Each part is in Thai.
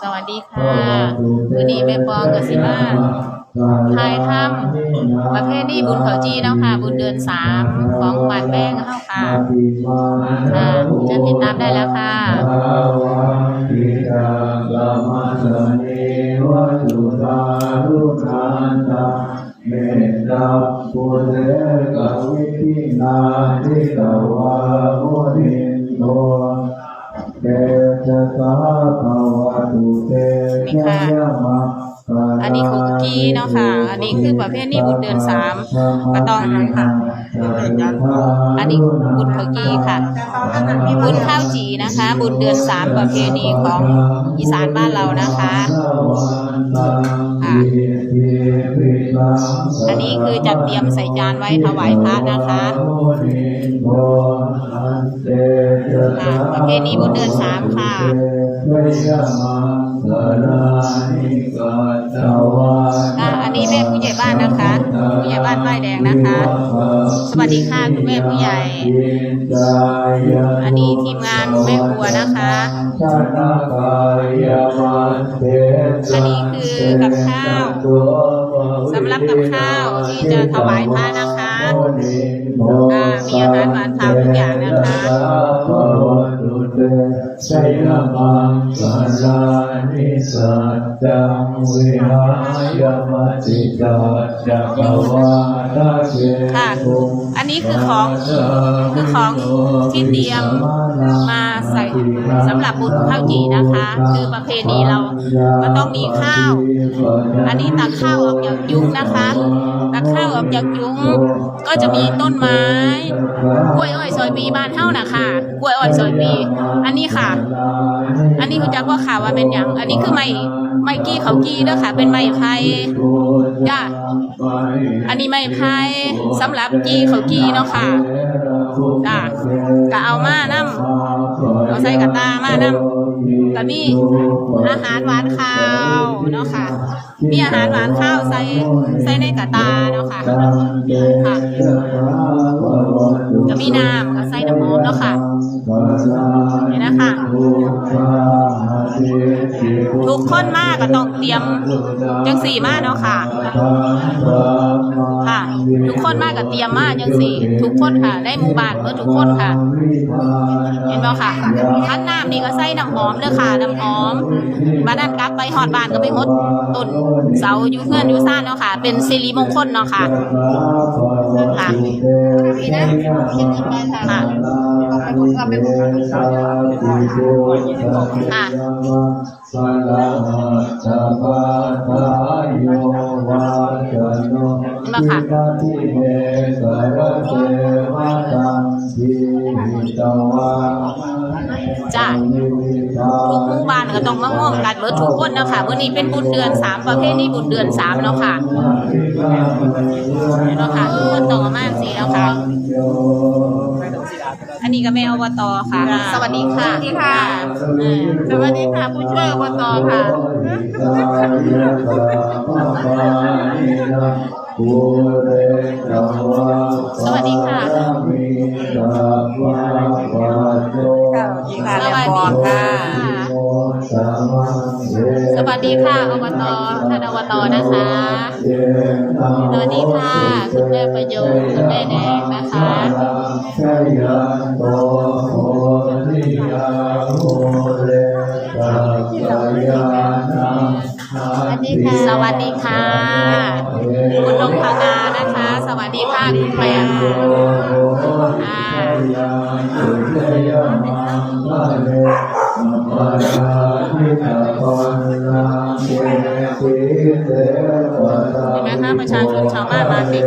สวัสดีค่ะวันนี้แม่ปองกับสิมาทายค่ำประเภทนี้บุญเขาจีเนาะค่ะ บุญเดือนสามของบ้านแป้งเฮาค่ะค่ะจะติดตามได้แล้วค่ะเมตตาปุเรกวิทินาทิตวามุนิโต เตชะสาภวตุเตชะยะมะอันนี้คุกกี้เนาะค่ะ อันนี้คือประเภทนี้บุญเดือนสามก็ต้องค่ะ อันนี้บุญเขากี้ค่ะ บุญข้าวจีนะคะ บุญเดือนสามประเพณีของอีสานบ้านเรานะคะค่ะอันนี้คือจัดเตรียมใส่จานไว้ถวายพระนะคะค่ะประเพณีบุญเดือนสามค่ะ ค่ะอันนี้แม่ผู้ใหญ่บ้านนะคะ ผู้ใหญ่บ้านป้ายแดงนะคะ สวัสดีค่ะคุณแม่ผู้ใหญ่ อันนี้ทีมงานแม่ครัวนะคะ อันนี้คือกับข้าวสำหรับกับข้าวที่จะถวายพระนะคะมีอาหารหวานข้าวทุกอย่างนะคะชัยมังสารานิสัจจังวิหายมจิตาจักวาทาเจค่ะอันนี้คือของคือของที่เตรียมมาใส่สำหรับบุญข้าวจีนะคะ คือประเพณีเราก็ต้องมีข้าว อันนี้ตักข้าวออกจากยุ้งนะคะตักข้าวออกจากยุ้งก็จะมีต้นไม้กล้วยอ้อยซอยปีบ้านเท่านะค่ะ กล้วยอ้อยซอยปีอันนี้ค่ะ อันนี้คุณจักว่าข่าวว่าเป็นอย่างอันนี้คือไม้ไม้กี้เขากี้เด้อค่ะ เป็นไม้ไผ่จ้าอันนี้ไม้ไผ่สำหรับกี้เขากี้เนาะค่ะจ้าก็เอามานํเอาใส่กระตามานํก็มีอาหารหวานข้าวเนาะค่ะ มีอาหารหวานข้าวใส่ใส่ในกระตาเนาะค่ะค่ะก็มีน้ำก็ใส่น้ำหอมเนาะค่ะ นี่นะคะทุกคนมากก็ต้องเตรียมจังสี่มากเนาะค่ะ ค่ะ ทุกคนมากก็เตรียมมากจังสี่ ทุกคนค่ะ ได้หมู่บ้านเพื่อทุกคนค่ะ เห็นบ่ค่ะทัดน้ำนี่ก็ใส่น้ำหอมเด้อค่ะน้ำหอมบ้านนั้นกลับไปหอดบ้านก็ไปหดต้นเสาอยู่เพื่อนอยู่ซ่านเนาะค่ะ เป็นสิริมงคลเนาะค่ะค่ะ นี่นะค่ะค่ะมาค่ะจ้าทุกหมู่บ้านก็ต้องมาร่วมกันเบิดทุกคนนะค่ะวันนี้เป็นบุญเดือนสามประเภทนี้บุญเดือนสามเนาะค่ะเนาะค่ะทุกคนต้องมาสิแล้วค่ะ นนี้ก็แม่อบตค่ะ สวัสดีค่ะ สวัสดีค่ะเออสวัสดีค่ะ ผู้ช่วยอบตค่ะสวัสดีค่ะค่ะสวัสดีค่ะ สวัสดีค่ะอบตท่านอบตนะคะสวัสดีค่ะคุณแม่ประโยชน์คุณแม่แดงนะคะสวัสดีค่ะสวัสดีค่ะคุณนงพงานะคะ สวัสดีค่ะคุณแปงอ่าเห็ นไหมคะประชาชนชาวบ้านมาติด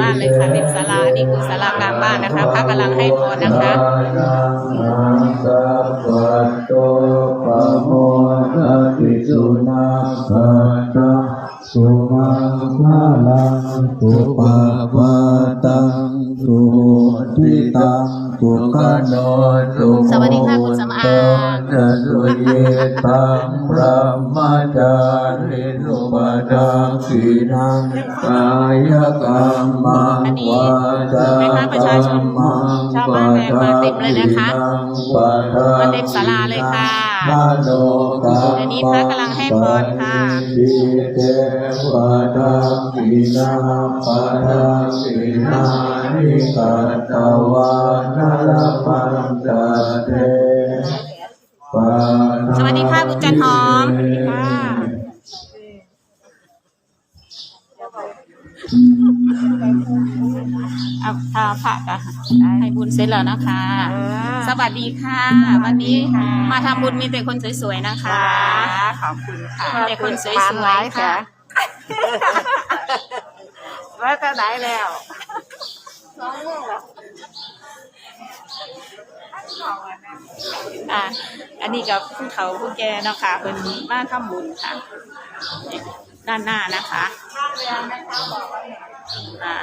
บ้านเลยค่ะติดศาลานี่คือศาลากลางบ้านนะคะพระกำลังให้พรนะคะสุนาคตสุมาคาลังตุปะวาตัง สุทิตังตุกะโนตุสวัสดีค่ะคุณสำอางจะสุเยตังพระมาจารินุปดังสีนังกายกรรมังวาจากแม่ค้าปรรรมัง ชาวบ้านแพรมาเต็มเลยนะคะ มาเต็มศาลาเลยค่ะมาโนกรรเดี๋ยวนี้พระกำลังให้พรค่ะปิเตวะดังกินาปะดังกินานิกัตตวานาลปันตเตปะนาสวัสดีค่ะคุณจันหอม เอาถ้าพระก็ให้บุญเสร็จแล้วนะคะ สวัสดีค่ะ วันนี้มาทำบุญมีแต่คนสวยๆนะคะขอบคุณค่ะมีแต่คนสวยๆค่ะว่าจะไหนแล้วอะอันนี้กับผู้เฒ่าผู้แก่เนาะคะเป็นมาทำบุญค่ะ ด้านหน้านะคะอะ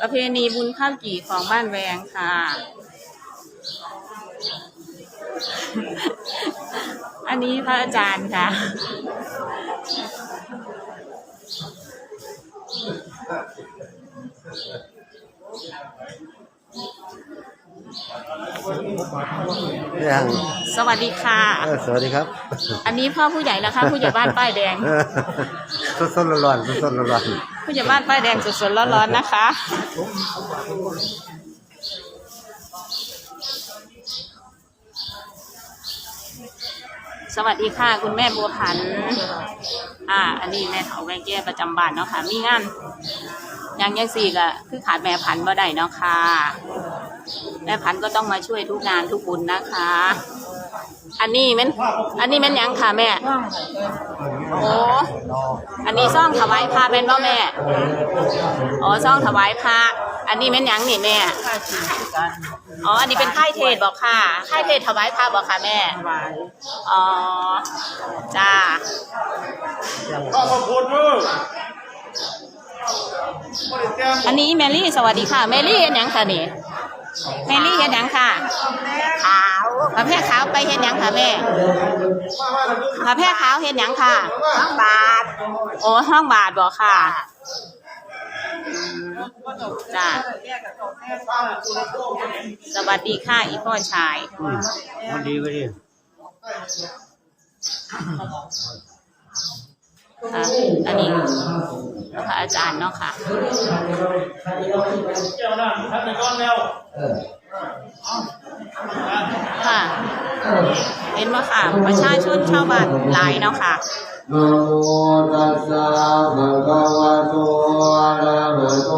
ประเพณีบุญข้าวกี่ของบ้านแวงค่ะ อันนี้พระอาจารย์ค่ะ ยัง สวัสดีค่ะ เออสวัสดีครับ อันนี้พ่อผู้ใหญ่แล้วค่ะผู้ใหญ่บ้านป้ายแดง สดสดๆร้อนๆสดๆร้อนผู้ใหญ่บ้านป้ายแดงสดๆร้อนๆนะคะ สวัสดีค่ะ คุณแม่บัวผันอ่า อันนี้แม่เถาแม่แก้ประจำบ้านเนาะค่ะ มีงานอยังยังสี่ก็คือขาดแม่พันธุ์บ่ได้เนาะค่ะ แม่พันธ์ก็ต้องมาช่วยทุกงานทุกบุญนะคะ อันนี้แมันอันนี้แมันยังค่ะแม่ โอ้ อันนี้ซ่องถวายพระเป็นบ่แม่ อ๋อซ่องถวายพระอันนี้แม่นยังนี่แม่ อ๋อ อันนี้เป็นค่ายเทศบอกค่ะ ค่ายเทศถวายพระบอกค่ะแม่ อ๋อ จ้าอันนี้แมรี่สวัสดีค่ะ แมรี่เห็นยังค่ะนี่ แมรี่เห็นหยังค่ะขาวพระแพร่ขาวไปเห็นหยังค่ะแม่พระแพร่ขาวเห็นหยังค่ะทั้งบาทโอ้ห้องบาทบอกค่ะจ้าสวัสดีค่ะอีพ่อชายๆมันดีไปดิค่ะอันนี้ พระอาจารย์เนาะค่ะค่ะ เห็นว่าค่ะ ประชาชนชาวบ้านหลายเนาะค่ะนะโมตัสสะภะคะวะโตอะระหะโต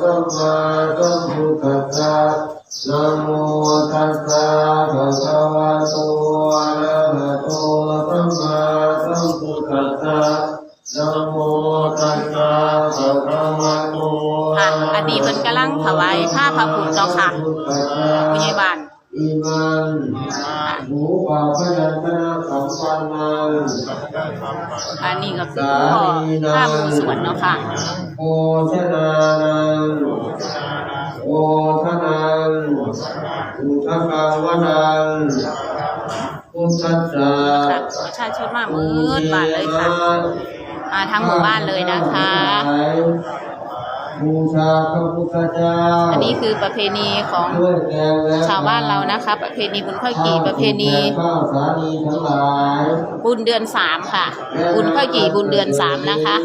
สัมมาสัมพุทธัสสะนะโมตัสสะภะคะวะโตอะระหะโตสัมมาสัมพุทธัสสะนะโมตัส วายผ้าพระพุทธเนาะค่ะผู้ใหญ่บ้านอิมันหูปาพยัญชนะสัมปันนังอันนี้ก็คือพ่อผ้ามูสวนเนาะค่ะโอชนานังโอทนังอุทกังวนังพุทธัสสะค่ะประชาชนมามืดบานเลยค่ะมาทั้งหมู่บ้านเลยนะคะ บูชาพระพุทธเจ้า อันนี้คือประเพณีของด้วยแกงและชาวบ้านเรานะคะ ประเพณีบุญข้าวกี่ประเพณีข้าวสาลีทั้งหลายบุญเดือนสามค่ะ บุญข้าวกี่บุญเดือนสามนะคะ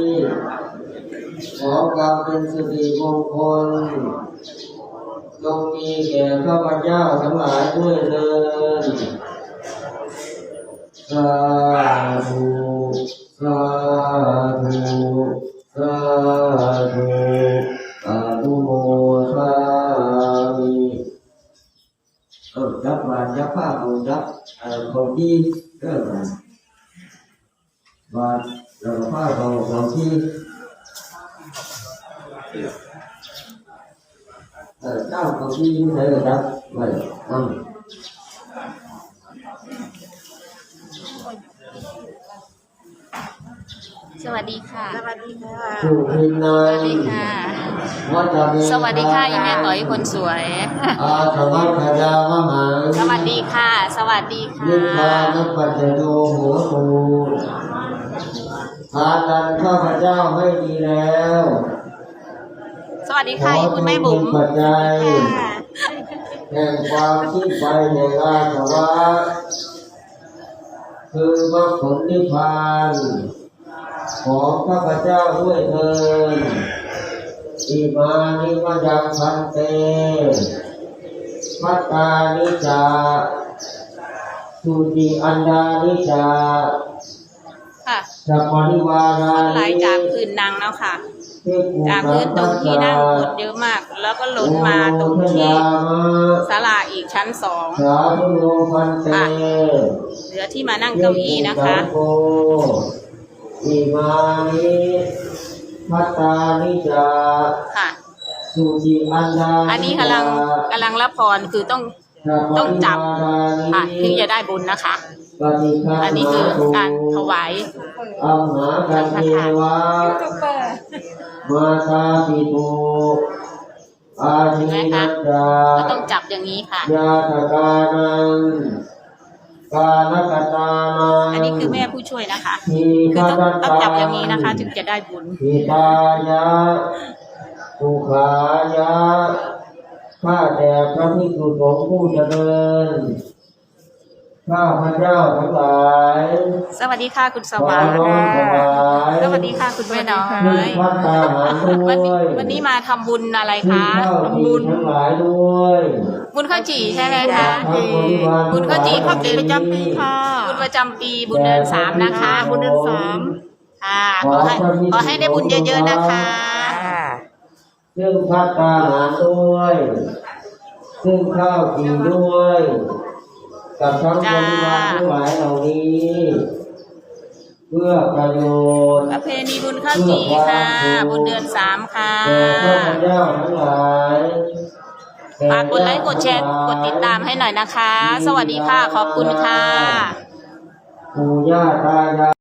ขอความเป็นสิริมงคลจงมีแก่ข้าพเจ้าทั้งหลายด้วยเถิดสาธุ บมาจับผ้าเอาจับเอ่อของที่เกิดมาบาดแล้วก็ผ้าเอาของที่เออเจ้าของที่อยู่ไหนเลยครับไม่ต้องสวัสดีค่ะ สวัสดีค่ะสุทินนาสวัสดีค่ะวัจเม สวัสดีค่ะอีแม่ต่อยคนสวยอาสวัสขยามหังสวัสดีค่ะ สวัสดีค่ะนิพพานปัจจโนหัวปูทานดันข้าพเจ้าไม่ดีแล้ว สวัสดีค่ะคุณแม่บุ๋มขอจงเป็นปัจจัยแห่งความคิดไปแห่งอาสวะคือมรรคผลนิพพาน ของข้าพเจ้าด้วยเถิด อิมานิมยังพันเตพัตตานิจาสุติอันดานิจาค่ะสัมมานิวาราไหลนิจากพื้นนั่งแล้วค่ะ จากพื้นตรงที่นั่งคนเยอะมาก แล้วก็ล้นมาตรงที่ศาลาอีกชั้นสองสาธุโลพันเตค่ะเหลือที่มานั่งเก้าอี้นะคะโกอิมานิ พัตตานิจาค่ะ สุจิอันดาอันนี้กำลังกำลังรับพรคือต้องต้องจับค่ะถึงจะได้บุญนะคะ อันนี้คือการถวายอัมหากันเทวะมาตาปิโตอาชินัจจาก็ต้องจับอย่างนี้ค่ะยาตกานังกาลกตานัง อันนี้คือแม่ผู้ช่วยนะคะทีคือต้องฆาต้องจับอย่างนี้นะคะ ถึงจะได้บุญปิตายะสุขายะข้าแต่พระภิกษุสงฆ์ผู้เจริญ ข้าพระเจ้าทั้งหลายสวัสดีค่ะคุณสขอว่างน้อมถวายสวัสดีค่ะคุณแม่น้อซึ่งยพัตตาหารด้วันวนี้ยวันนี้มาทำบุญอะไรซึ่งคะข้าวทำจีบุญทั้งหลายด้วยบุญข้าวจี่ใช่ไหมคะทั้งบริวารบุญข้าวจี่ข้าวจี่ทั้งหลายประจำปีค่ะบุญประจำปีบุญเดือนสามนะคะ บุญเดือนสามค่ะขอให้ขอให้ได้บุญเยอะๆนะคะซึ่งพัตตาหารด้วย ซึ่งข้าวจีด้วย กับทั้งบริวารทั้งหลายเหล่านี้ เพื่อประโยชน์ประเพณีบุญข้าวจี่ค่ะ บุญเดือนสามค่ะแก่ข้าพเจ้าทั้งหลายแฝากกดไลค์กดแชร์กดติดตามให้หน่อยนะคะ สวัสดีค่ะ ขอบคุณค่ะปู่ย่าตายาย